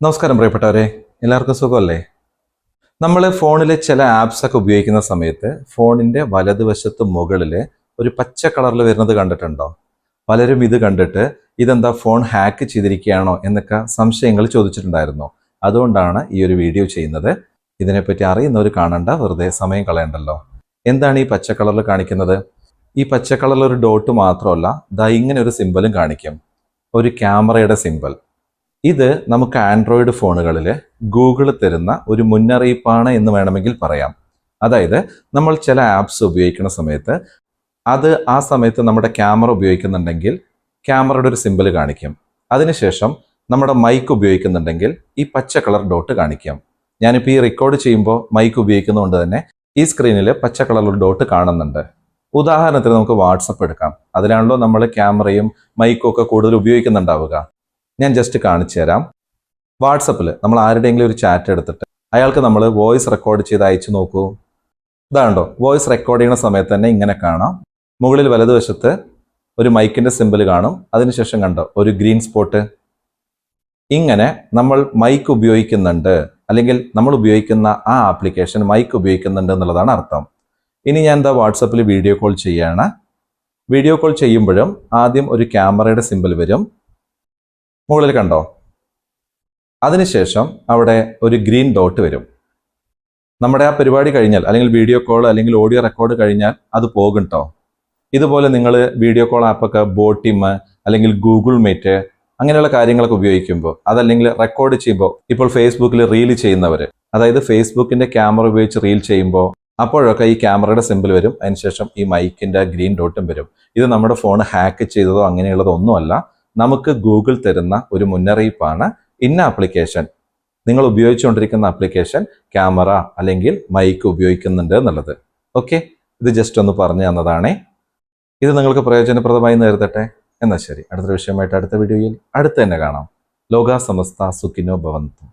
നമസ്കാരം പ്രിയപ്പെട്ടവരെ എല്ലാവർക്കും സുഖമല്ലേ? നമ്മൾ ഫോണിലെ ചില ആപ്സ് ഒക്കെ ഉപയോഗിക്കുന്ന സമയത്ത് ഫോണിന്റെ വലതുവശത്ത് മുകളിൽ ഒരു പച്ച കളറിൽ വരുന്നത് കണ്ടിട്ടുണ്ടോ? പലരും ഇത് കണ്ടിട്ട് ഇതെന്താ ഫോൺ ഹാക്ക് ചെയ്തിരിക്കുകയാണോ എന്നൊക്കെ സംശയങ്ങൾ ചോദിച്ചിട്ടുണ്ടായിരുന്നു. അതുകൊണ്ടാണ് ഈ ഒരു വീഡിയോ ചെയ്യുന്നത്. ഇതിനെപ്പറ്റി അറിയുന്നവർ കാണണ്ട വെറുതെ സമയം കളയണ്ടല്ലോ. എന്താണ് ഈ പച്ച കളറിൽ കാണിക്കുന്നത്? ഈ പച്ച കളറിൽ ഒരു ഡോട്ട് മാത്രമല്ല ദാ ഇങ്ങനെ ഒരു സിമ്പലും കാണിക്കും. ഒരു ക്യാമറയുടെ സിമ്പൽ. ഇത് നമുക്ക് ആൻഡ്രോയിഡ് ഫോണുകളിൽ ഗൂഗിൾ തരുന്ന ഒരു മുന്നറിയിപ്പാണ് എന്ന് വേണമെങ്കിൽ പറയാം. അതായത് നമ്മൾ ചില ആപ്സ് ഉപയോഗിക്കുന്ന സമയത്ത് അത് ആ സമയത്ത് നമ്മുടെ ക്യാമറ ഉപയോഗിക്കുന്നുണ്ടെങ്കിൽ ക്യാമറയുടെ ഒരു സിമ്പിൾ കാണിക്കും. അതിനുശേഷം നമ്മുടെ മൈക്ക് ഉപയോഗിക്കുന്നുണ്ടെങ്കിൽ ഈ പച്ച കളർ ഡോട്ട് കാണിക്കാം. ഞാനിപ്പോൾ ഈ റെക്കോർഡ് ചെയ്യുമ്പോൾ മൈക്ക് ഉപയോഗിക്കുന്നതുകൊണ്ട് തന്നെ ഈ സ്ക്രീനിൽ പച്ച കളറിലുള്ള ഡോട്ട് കാണുന്നുണ്ട്. ഉദാഹരണത്തിന് നമുക്ക് വാട്സപ്പ് എടുക്കാം. അതിലാണല്ലോ നമ്മൾ ക്യാമറയും മൈക്കും ഒക്കെ കൂടുതൽ ഉപയോഗിക്കുന്നുണ്ടാവുക. ഞാൻ ജസ്റ്റ് കാണിച്ചു തരാം. വാട്സപ്പിൽ നമ്മൾ ആരുടെയെങ്കിലും ഒരു ചാറ്റ് എടുത്തിട്ട് അയാൾക്ക് നമ്മൾ വോയിസ് റെക്കോർഡ് ചെയ്ത് അയച്ചു നോക്കൂ. ഇതാണ്ടോ വോയിസ് റെക്കോർഡ് ചെയ്യുന്ന സമയത്ത് തന്നെ ഇങ്ങനെ കാണാം. മുകളിൽ വലതുവശത്ത് ഒരു മൈക്കിന്റെ സിമ്പിൾ കാണും. അതിനുശേഷം കണ്ടോ ഒരു ഗ്രീൻ സ്പോട്ട് ഇങ്ങനെ നമ്മൾ മൈക്ക് ഉപയോഗിക്കുന്നുണ്ട്. അല്ലെങ്കിൽ നമ്മൾ ഉപയോഗിക്കുന്ന ആ ആപ്ലിക്കേഷൻ മൈക്ക് ഉപയോഗിക്കുന്നുണ്ട് എന്നുള്ളതാണ് അർത്ഥം. ഇനി ഞാൻ എന്താ വാട്സപ്പിൽ വീഡിയോ കോൾ ചെയ്യുകയാണ് വീഡിയോ കോൾ ചെയ്യുമ്പോഴും ആദ്യം ഒരു ക്യാമറയുടെ സിമ്പിൾ വരും. മുകളിൽ കണ്ടോ? അതിനുശേഷം അവിടെ ഒരു ഗ്രീൻ ഡോട്ട് വരും. നമ്മുടെ ആ പരിപാടി കഴിഞ്ഞാൽ അല്ലെങ്കിൽ വീഡിയോ കോൾ അല്ലെങ്കിൽ ഓഡിയോ റെക്കോർഡ് കഴിഞ്ഞാൽ അത് പോകും ഇതുപോലെ നിങ്ങൾ വീഡിയോ കോൾ ആപ്പൊക്കെ ബോട്ടിം അല്ലെങ്കിൽ ഗൂഗിൾ മീറ്റ് അങ്ങനെയുള്ള കാര്യങ്ങളൊക്കെ ഉപയോഗിക്കുമ്പോൾ അതല്ലെങ്കിൽ റെക്കോർഡ് ചെയ്യുമ്പോൾ ഇപ്പോൾ ഫേസ്ബുക്കിൽ റീൽ ചെയ്യുന്നവർ അതായത് ഫേസ്ബുക്കിന്റെ ക്യാമറ ഉപയോഗിച്ച് റീൽ ചെയ്യുമ്പോൾ അപ്പോഴൊക്കെ ഈ ക്യാമറയുടെ സിമ്പിൾ വരും. അതിനുശേഷം ഈ മൈക്കിന്റെ ഗ്രീൻ ഡോട്ടും വരും. ഇത് നമ്മുടെ ഫോൺ ഹാക്ക് ചെയ്തതോ അങ്ങനെയുള്ളതോ ഒന്നുമല്ല. നമുക്ക് ഗൂഗിൾ തരുന്ന ഒരു മുന്നറിയിപ്പാണ് ഇന്ന ആപ്ലിക്കേഷൻ നിങ്ങൾ ഉപയോഗിച്ചുകൊണ്ടിരിക്കുന്ന ആപ്ലിക്കേഷൻ ക്യാമറ അല്ലെങ്കിൽ മൈക്ക് ഉപയോഗിക്കുന്നുണ്ട് എന്നുള്ളത്. ഓക്കെ ഇത് ജസ്റ്റ് ഒന്ന് പറഞ്ഞു തന്നതാണേ. ഇത് നിങ്ങൾക്ക് പ്രയോജനപ്രദമായി നേരിടട്ടെ എന്നാൽ ശരി. അടുത്തൊരു വിഷയമായിട്ട് അടുത്ത വീഡിയോയിൽ അടുത്ത് തന്നെ കാണാം. ലോക സമസ്ത സുഖിനോ ഭവന്തു.